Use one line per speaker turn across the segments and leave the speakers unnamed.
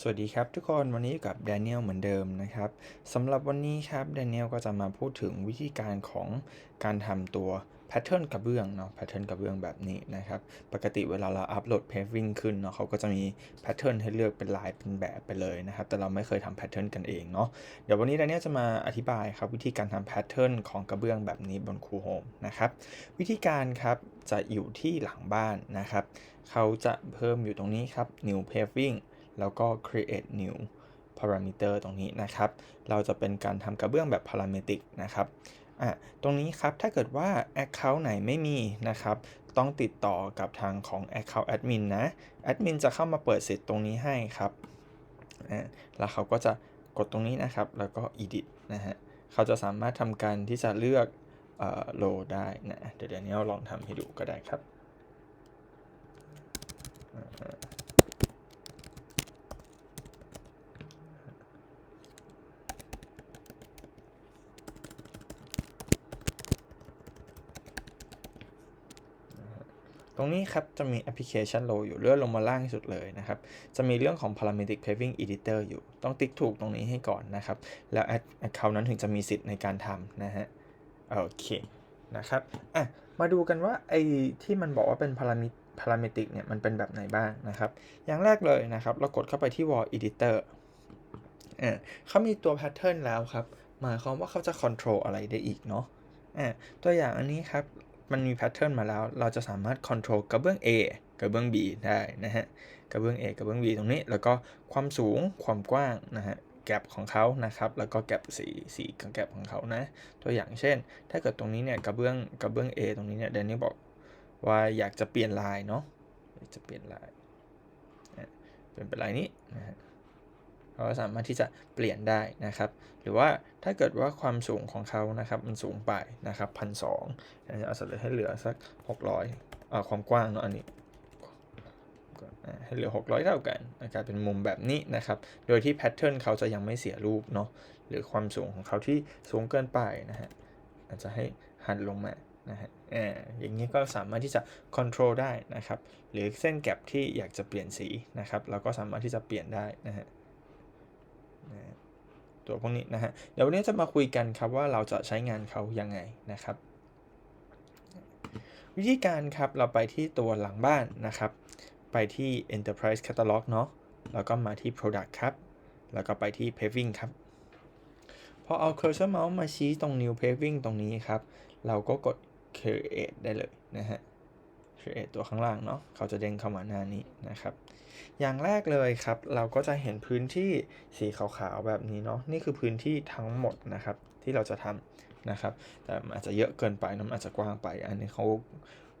สวัสดีครับทุกคนวันนี้อยู่กับแดเนียลเหมือนเดิมนะครับสำหรับวันนี้ครับแดเนียลก็จะมาพูดถึงวิธีการของการทำตัวแพทเทิร์นกระเบื้องเนาะแพทเทิร์นกระเบื้องแบบนี้นะครับปกติเวลาเราอัปโหลดเพจวิ่งขึ้นเนาะเขาก็จะมีแพทเทิร์นให้เลือกเป็นลายเป็นแบบไปเลยนะครับแต่เราไม่เคยทำแพทเทิร์นกันเองเนาะเดี๋ยววันนี้แดเนียลจะมาอธิบายครับวิธีการทำแพทเทิร์นของกระเบื้องแบบนี้บนคูโฮมนะครับวิธีการครับจะอยู่ที่หลังบ้านนะครับเขาจะเพิ่มอยู่ตรงนี้ครับ new paving แล้วก็ create new parameter ตรงนี้นะครับ เราจะเป็นการทำกระเบื้องแบบ parametric นะครับอะตรงนี้ครับถ้าเกิดว่า account ไหนไม่มีนะครับ ต้องติดต่อกับทางของ account admin นะ admin จะเข้ามาเปิดสิทธิ์ตรงนี้ให้ครับอะแล้วเขาก็จะกดตรงนี้นะครับ แล้วก็ edit นะฮะเขาจะสามารถทำการที่จะเลือกเอ่อ row ได้นะเดี๋ยวเดี๋ยวนี้เราลองทำให้ดูก็ได้ครับ ตรงนี้ครับจะมีแอปพลิเคชันโลอยู่เลื่อนลงมาล่างที่สุดเลยนะครับ จะมีเรื่องของ parametric paving editor อยู่ ต้องติ๊กถูกตรงนี้ให้ก่อนนะครับ แล้ว account นั้นถึงจะมีสิทธิ์ในการทำนะฮะ โอเคนะครับ อะ มาดูกันว่าไอ้ที่มันบอกว่าเป็น parametric parametric เนี่ยมันเป็นแบบไหนบ้างนะครับ อย่างแรกเลยนะครับ เรากดเข้าไปที่ wall editor อ่าเขามีตัว pattern แล้วครับ หมายความว่าเขาจะ control อะไรได้อีกเนาะอ่าตัวอย่างอันนี้ครับ มันมีแพทเทิร์นมาแล้ว เราจะสามารถ control กระเบื้อง A กระเบื้อง B ได้นะฮะ กระเบื้อง A กระเบื้อง B ตรงนี้ แล้วก็ความสูง ความกว้างนะฮะ แกลบของเขานะครับ แล้วก็แกลบสี สีกับแกลบของเขานะ ตัวอย่างเช่น ถ้าเกิดตรงนี้เนี่ยกระเบื้องกระเบื้อง A ตรงนี้เนี่ยแดนนี่บอกว่าอยากจะเปลี่ยนลายเนาะ จะเปลี่ยนลาย เป็นเป็นลายนี้นะฮะ เราสามารถที่จะเปลี่ยนได้นะครับ หรือว่าถ้าเกิดว่าความสูงของเขานะครับมันสูงไปนะครับพันสองจะเอาสเลยให้เหลือสักหกร้อยความกว้างเนาะอันนี้ให้เหลือ 600 เท่ากันกลายเป็นมุมแบบนี้นะครับ โดยที่แพทเทิร์นเขาจะยังไม่เสียรูปเนาะหรือความสูงของเขาที่สูงเกินไปนะฮะอาจจะให้หันลงมานะฮะอ่าอย่างนี้ก็สามารถที่จะควบคุมได้นะครับ หรือเส้นแก็บที่อยากจะเปลี่ยนสีนะครับ เราก็สามารถที่จะเปลี่ยนได้นะฮะ ตัวพวกนี้นะฮะ เดี๋ยววันนี้จะมาคุยกันครับว่าเราจะใช้งานเขายังไงนะครับ วิธีการครับเราไปที่ตัวหลังบ้านนะครับ ไปที่ Enterprise Catalog เนาะแล้วก็มาที่ Product ครับ แล้วก็ไปที่ Paving ครับ พอเอา Cursor Mouse มาชี้ตรง New Paving ตรงนี้ครับ เราก็กด Create ได้เลยนะฮะ Create ตัวข้างล่างเนาะเขาจะเด้งเข้ามาหน้านี้นะครับ อย่างแรกเลยครับ เราก็จะเห็นพื้นที่สีขาวๆแบบนี้เนาะนี่คือพื้นที่ทั้งหมดนะครับที่เราจะทำนะครับ แต่อาจจะเยอะเกินไปน้ำอาจจะกว้างไป อันนี้เขา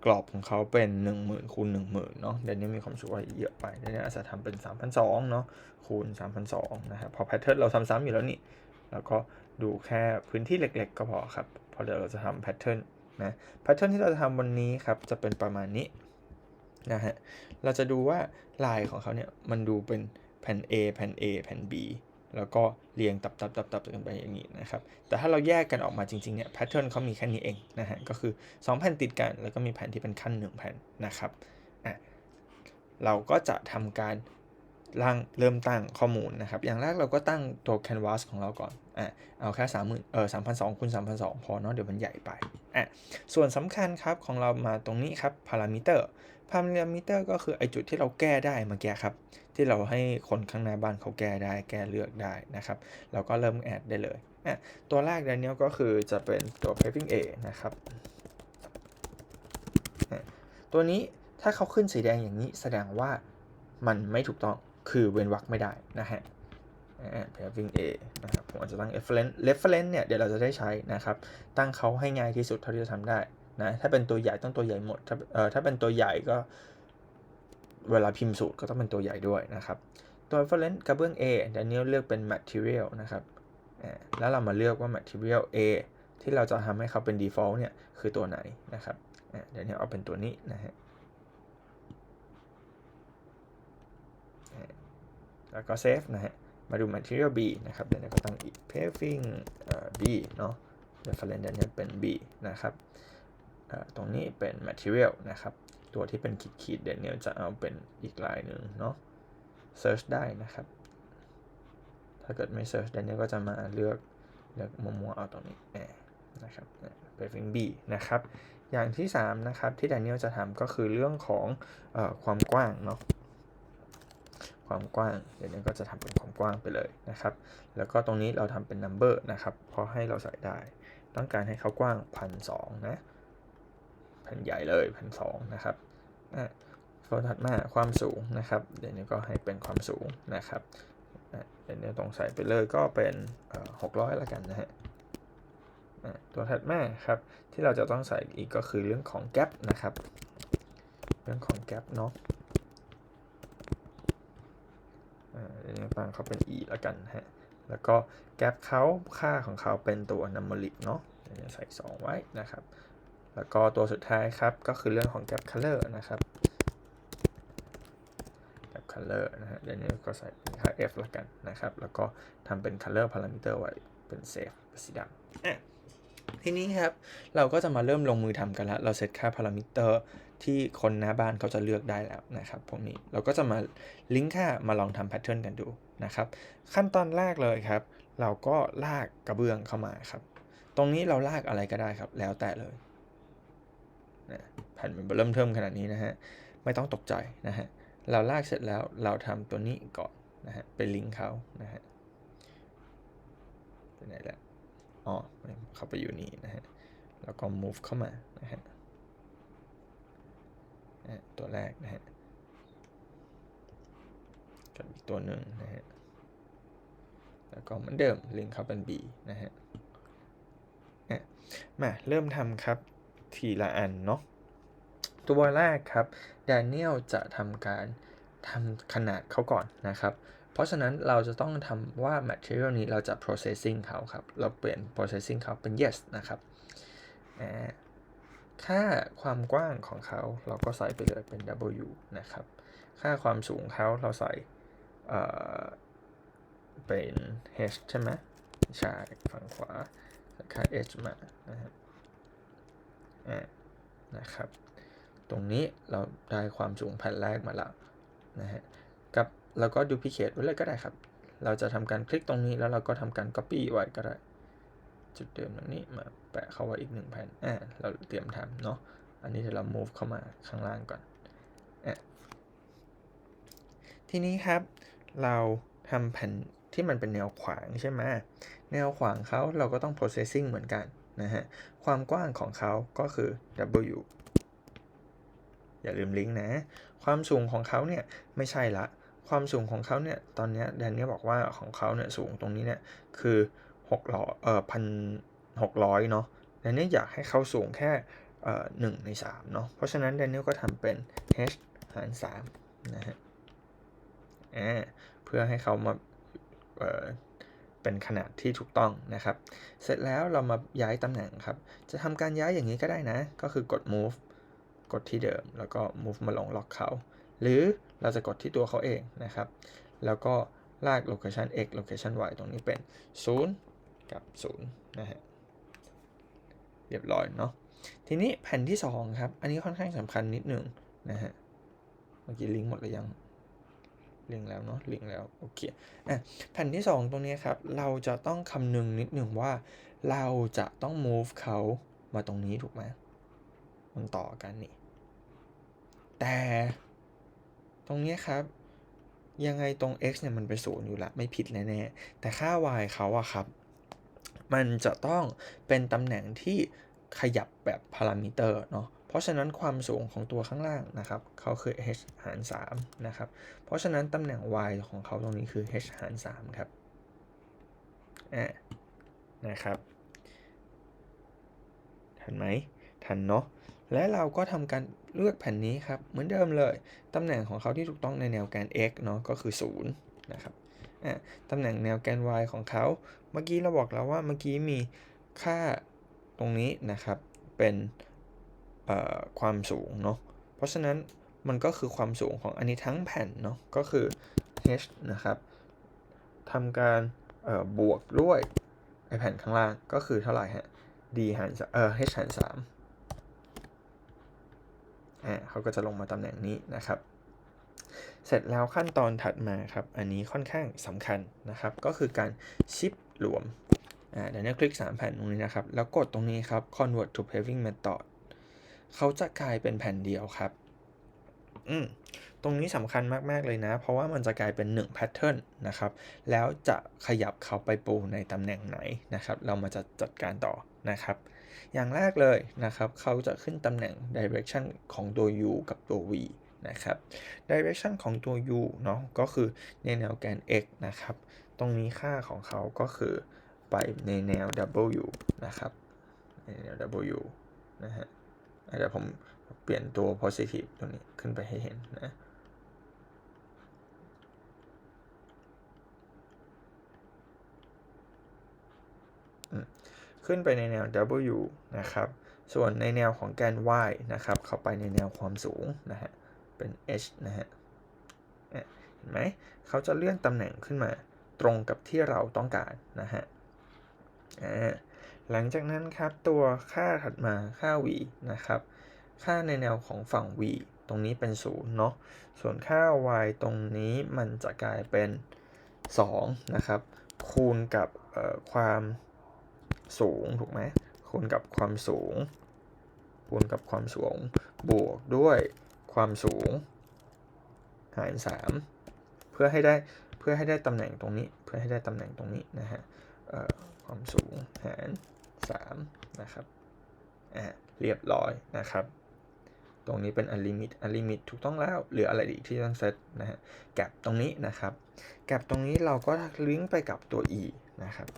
กรอบของเขาเป็น 1 0,000คูณ10,000เนาะเดี๋ยวนี้มีความสุขว่าเยอะไปเดี๋ยวนี้อาจจะทำเป็น 3,200เนาะคูณ 3,200นะครับพอแพทเทิร์นเราทำซ้ำอยู่แล้วนี่แล้วก็ดูแค่พื้นที่เล็กๆ ก็พอครับพอเดี๋ยวเราจะทำแพทเทิร์น นะแพทเทิร์นที่เราจะทำวันนี้ครับจะเป็นประมาณนี้นะฮะเราจะดูว่าลายของเขาเนี่ยมันดูเป็นแผ่น A แผ่น A แผ่น B แล้วก็เรียงตับตับตับตับกันไปอย่างนี้นะครับ แต่ถ้าเราแยกกันออกมาจริงๆเนี่ยแพทเทิร์นเขามีแค่นี้เองนะฮะ ก็คือ 2 แผ่นติดกัน แล้วก็มีแผ่นที่เป็นขั้น 1 แผ่นนะครับ อะ เราก็จะทำการร่างเริ่มตั้งข้อมูลนะครับ อย่างแรกเราก็ตั้งตัว canvas ของเราก่อน อะเอาแค่3 0 0 0 0เออ3,200คูณ3,200พอเนาะเดี๋ยวมันใหญ่ไปอะส่วนสำคัญครับของเรามาตรงนี้ครับ parameter พารามิเตอร์ก็คือไอจุดที่เราแก้ได้เมื่อกี้ครับ ที่เราให้คนข้างหน้าบ้านเขาแก้ได้แก้เลือกได้นะครับเราก็เริ่มแอดได้เลยอะตัวแรกแดเนียลก็คือจะเป็นตัว paving A นะครับตัวนี้ถ้าเขาขึ้นสีแดงอย่างนี้แสดงว่ามันไม่ถูกต้องคือเว้นวรรคไม่ได้นะฮะ paving A นะครับผมอาจจะตั้ง reference reference เนี่ยเดี๋ยวเราจะได้ใช้นะครับ ตั้งเขาให้ง่ายที่สุดเท่าที่จะทำได้นะถ้าเป็นตัวใหญ่ต้องตัวใหญ่หมดถ้าเอ่อถ้าเป็นตัวใหญ่ก็เวลาพิมพ์สูตรก็ต้องเป็นตัวใหญ่ด้วยนะครับตัว reference กระเบื้อง A ด a น i e l เลือกเป็น material นะครับแล้วเรามาเลือกว่า material A ที่เราจะทำให้เขาเป็น default เนี่ยคือตัวไหนนะครับเดี๋ยวนี้เอาเป็นตัวนี้นะฮะแล้วก็ save นะฮะ มาดู material B นะครับเดี๋ยวนี้ก็ต้องอีก paving B เนาะ reference เดี๋ยวนี้เป็น B นะครับตรงนี้เป็น material นะครับ ตัวที่เป็นขีดขีดเด่นเนี่ยจะเอาเป็นอีกลายหนึ่งเนาะ search ได้นะครับ ถ้าเกิดไม่ search ดันเนียก็จะมาเลือกเลือกมัวๆเอาตรงนี้นะครับเป็น b นะครับ อย่างที่ 3 นะครับ ที่แดเนียลจะทำก็คือเรื่องของอความกว้างเนาะ ความกว้าง เดี๋ยวนี้ก็จะทำเป็นความกว้างไปเลยนะครับ แล้วก็ตรงนี้เราทำเป็น number นะครับ เพราะให้เราใส่ได้ ต้องการให้เขากว้างพันสองนะแผ่นใหญ่เลยพันสองนะครับอะโฟถัดมาความสูงนะครับ เดี๋ยวนี้ก็ให้เป็นความสูงนะครับเดี๋ยวนี้ตรงใส่ไปเลยก็เป็นหกร้อยละกันนะฮะตัวถัดมาครับที่เราจะต้องใส่อีกก็คือเรื่องของแกลบนะครับ เรื่องของแกลบเนาะเดี๋ยวนี้ ตั้งเขาเป็น e และกันฮะ แล้วก็แกลบเขาค่าของเขาเป็นตัวนัมเบริกเนาะเดี๋ยวใส่ 2 ไว้นะครับ แล้วก็ตัวสุดท้ายครับ ก็คือเรื่องของแกลบคัลเลอร์นะครับ color นะฮะเดี๋ยวนี้ก็ใส่เป็นค่า f และกันนะครับ แล้วก็ทำเป็น color parameter ไว้เป็น save สีดำทีนี้ครับ เราก็จะมาเริ่มลงมือทำกันล้วเราเซตค่า parameter ที่คนหน้าบ้านเขาจะเลือกได้แล้วนะครับพวกนี้เราก็จะมาลิงก์ค่ามาลองทำแพทเทิร์นกันดูนะครับขั้นตอนแรกเลยครับ เราก็ลากกระเบื้องเข้ามาครับ ตรงนี้เราลากอะไรก็ได้ครับ แล้วแต่เลยนะแผ่นมันเริ่มเทิมขนาดนี้นะฮะไม่ต้องตกใจนะฮะเราลากเสร็จแล้วเราทำตัวนี้ก่อนนะฮะเป็นลิงก์เขานะฮะไปไหนแล้วอ๋อเขาไปอยู่นี่นะฮะแล้วก็ move เข้ามานะฮะ ตัวแรกนะฮะกับอีกตัวหนึ่งนะฮะแล้วก็เหมือนเดิมลิงก์เขาเป็น B นะฮะมาเริ่มทำครับทีละอันเนาะตัวแรกครับดเนียลจะทำการทำขนาดเขาก่อนนะครับ เพราะฉะนั้นเราจะต้องทำว่า material นี้เราจะ processing เขาครับ เราเปลี่ยน processing เขาเป็น yes นะครับ ค่าความกว้างของเขาเราก็ใส่ไปเลยเป็น w นะครับ ค่าความสูงเขาเราใส่เป็น h ใช่ไหมใช่ฝั่งขวาค่า h มานะฮะนะครับ ตรงนี้เราได้ความสูงแผ่นแรกมาแล้วนะฮะกับเราก็ดูพิเคทไว้เลยก็ได้ครับ เราจะทำการคลิกตรงนี้แล้วเราก็ทำการ Copy ไว้ก็ได้ จุดเดิมตรงนี้มาแปะเข้าไว้อีกหนึ่งแผ่นอ่าเราเตรียมทำเนาะอันนี้เดี๋ยวเรา move เข้ามาข้างล่างก่อนอะทีนี้ครับ เราทำแผ่นที่มันเป็นแนวขวางใช่ไหมแนวขวางเขาเราก็ต้อง processing เหมือนกันนะฮะ ความกว้างของเขาก็คือ w อย่าลืมลิงก์นะ ความสูงของเขาเนี่ยไม่ใช่ละ ความสูงของเขาเนี่ยตอนนี้แดนนี่บอกว่าของเขาเนี่ยสูงตรงนี้เนี่ยคือ 6ร้อยเอ่อพันหกร้อยเนาะแดนนี่อยากให้เขาสูงแค่เอ่อหนึ่งในสามเนาะเพราะฉะนั้นแดนนี่ก็ทำเป็น h หาร3นะฮะอ่าเพื่อให้เขามาเอ่อเป็นขนาดที่ถูกต้องนะครับ เสร็จแล้วเรามาย้ายตำแหน่งครับ จะทำการย้ายอย่างนี้ก็ได้นะ ก็คือกด move กดที่เดิมแล้วก็ move มาลงล็อกเขา หรือเราจะกดที่ตัวเขาเองนะครับ แล้วก็ลาก location x location y ตรงนี้เป็น 0 กับ0นะฮะเรียบร้อยเนาะทีนี้แผ่นที่2ครับ อันนี้ค่อนข้างสำคัญนิดหนึ่งนะฮะเมื่อกี้ลิงก์หมดหรือยังลิงก์แล้วเนาะลิงก์แล้วโอเคอะแผ่นที่ 2 ตรงนี้ครับ เราจะต้องคำนึงนิดหนึ่งว่า เราจะต้อง move เขามาตรงนี้ถูกไหมมันต่อกันนี่ แต่ตรงนี้ครับ ยังไงตรง x เนี่ยมันไปศูนย์อยู่ละไม่ผิดแน่ๆแต่ค่า y เขาอะครับ มันจะต้องเป็นตำแหน่งที่ขยับแบบพารามิเตอร์เนาะเพราะฉะนั้นความสูงของตัวข้างล่างนะครับเขาคือ h หาร 3 นะครับ เพราะฉะนั้นตำแหน่ง y ของเขาตรงนี้คือ h หาร 3 ครับอ่านะครับทันไหมทันเนาะและเราก็ทำการเลือกแผ่นนี้ครับ เหมือนเดิมเลย ตำแหน่งของเขาที่ถูกต้องในแนวแกน x เนาะก็คือ 0 นะครับ ตำแหน่งแนวแกน y ของเขา เมื่อกี้เราบอกแล้วว่าเมื่อกี้มีค่าตรงนี้นะครับ เป็นความสูงเนาะ เพราะฉะนั้นมันก็คือความสูงของอันนี้ทั้งแผ่นเนาะ ก็คือ h นะครับทำการบวกด้วยไอแผ่นข้างล่างก็คือเท่าไหร่ฮะ d หารเอ่อ h หาร3อ่าเขาก็จะลงมาตำแหน่งนี้นะครับ เสร็จแล้วขั้นตอนถัดมาครับ อันนี้ค่อนข้างสำคัญนะครับ ก็คือการชิปรวมอ่าเดี๋ยวนี้คลิก 3 แผ่นตรงนี้นะครับ แล้วกดตรงนี้ครับ convert to paving method เขาจะกลายเป็นแผ่นเดียวครับ อืมตรงนี้สำคัญมาก ๆ เลยนะ เพราะว่ามันจะกลายเป็น1 pattern นะครับ แล้วจะขยับเขาไปปูในตำแหน่งไหนนะครับ เรามาจะจัดการต่อนะครับอย่างแรกเลยนะครับ เขาจะขึ้นตำแหน่ง direction ของตัว u กับตัว v นะครับ direction ของตัว u เนาะก็คือในแนวแกน x นะครับ ตรงนี้ค่าของเขาก็คือไปในแนว w นะครับ ในแนว w นะฮะเดี๋ยวผมเปลี่ยนตัว positive ตรงนี้ขึ้นไปให้เห็นนะขึ้นไปในแนว W นะครับ ส่วนในแนวของแกน Y นะครับ เข้าไปในแนวความสูงนะฮะ เป็น H นะฮะเห็นไหมเขาจะเลื่อนตำแหน่งขึ้นมาตรงกับที่เราต้องการนะฮะหลังจากนั้นครับตัวค่าถัดมาค่า v นะครับ ค่าในแนวของฝั่ง v ตรงนี้เป็น0เนาะส่วนค่า y ตรงนี้มันจะกลายเป็น2นะครับ คูณกับความสูงถูกไหมคูณกับความสูงคูณกับความสูงบวกด้วย ความสูง หาร 3 เพื่อให้ได้เพื่อให้ได้ตำแหน่งตรงนี้ เพื่อให้ได้ตำแหน่งตรงนี้นะฮะความสูงหาร 3 นะครับอ่าเรียบร้อยนะครับ ตรงนี้เป็น unlimit unlimit ถูกต้องแล้วเหลืออะไรอีกที่ต้องเซตนะฮะแกลบตรงนี้นะครับแกลบตรงนี้เราก็ลิงก์ไปกับตัว e นะครับ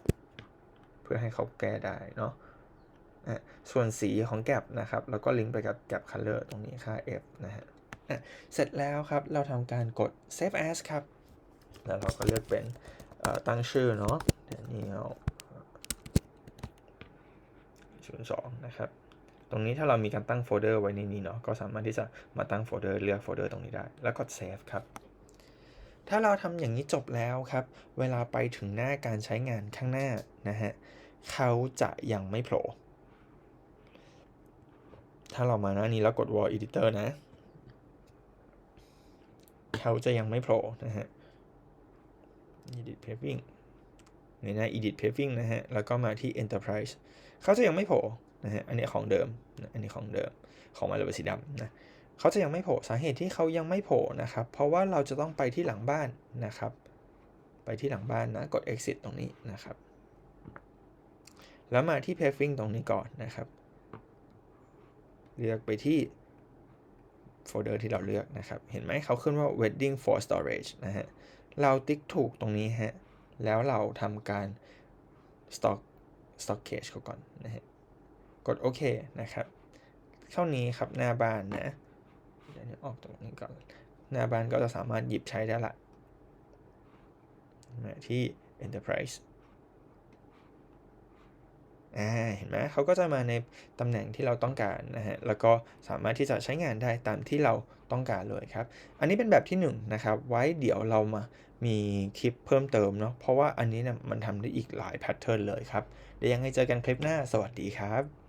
เพื่อให้เขาแก้ได้เนาะ ส่วนสีของแกลบนะครับ แล้วก็ลิงก์ไปกับแกลบ color ตรงนี้ค่า f นะฮะเสร็จแล้วครับ เราทำการกด save as ครับ แล้วเราก็เลือกเป็นตั้งชื่อเนาะ Daniel 02นะครับ ตรงนี้ถ้าเรามีการตั้งโฟลเดอร์ไว้ในนี้เนาะ ก็สามารถที่จะมาตั้งโฟลเดอร์เลือกโฟลเดอร์ตรงนี้ได้ แล้วกด save ครับ ถ้าเราทำอย่างนี้จบแล้วครับ เวลาไปถึงหน้าการใช้งานข้างหน้านะฮะ เขาจะยังไม่โผล่ ถ้าเรามาหน้านี้แล้วกด wall editor นะ เขาจะยังไม่โผล่นะฮะ edit paving ในหน้า edit paving นะฮะ แล้วก็มาที่ enterprise เขาจะยังไม่โผล่นะฮะ อันนี้ของเดิม อันนี้ของเดิม ของมาเลยสีดำนะเขาจะยังไม่โผล่ สาเหตุที่เขายังไม่โผล่นะครับ เพราะว่าเราจะต้องไปที่หลังบ้านนะครับ ไปที่หลังบ้านนะ กด exit ตรงนี้นะครับ แล้วมาที่ paving ตรงนี้ก่อนนะครับ เลือกไปที่โฟลเดอร์ที่เราเลือกนะครับ เห็นไหมเขาขึ้นว่า wedding for storage นะฮะ เราติ๊กถูกตรงนี้ฮะ แล้วเราทำการ stock stockage เขาก่อนนะฮะ กดโอเคนะครับ เท่านี้ครับหน้าบ้านนะ เดี๋ยวนี้ออกตรงนี้ก่อน หน้าบ้านก็จะสามารถหยิบใช้ได้ละ ที่ enterprise อ่าเห็นไหมเขาก็จะมาในตำแหน่งที่เราต้องการนะฮะแล้วก็สามารถที่จะใช้งานได้ตามที่เราต้องการเลยครับ อันนี้เป็นแบบที่1นนะครับไว้เดี๋ยวเรามามีคลิปเพิ่มเติมเนาะเพราะว่าอันนี้เนี่ยมันทำได้อีกหลายแพทเทิร์นเลยครับเดี๋ยวยังไงเจอกันคลิปหน้าสวัสดีครับ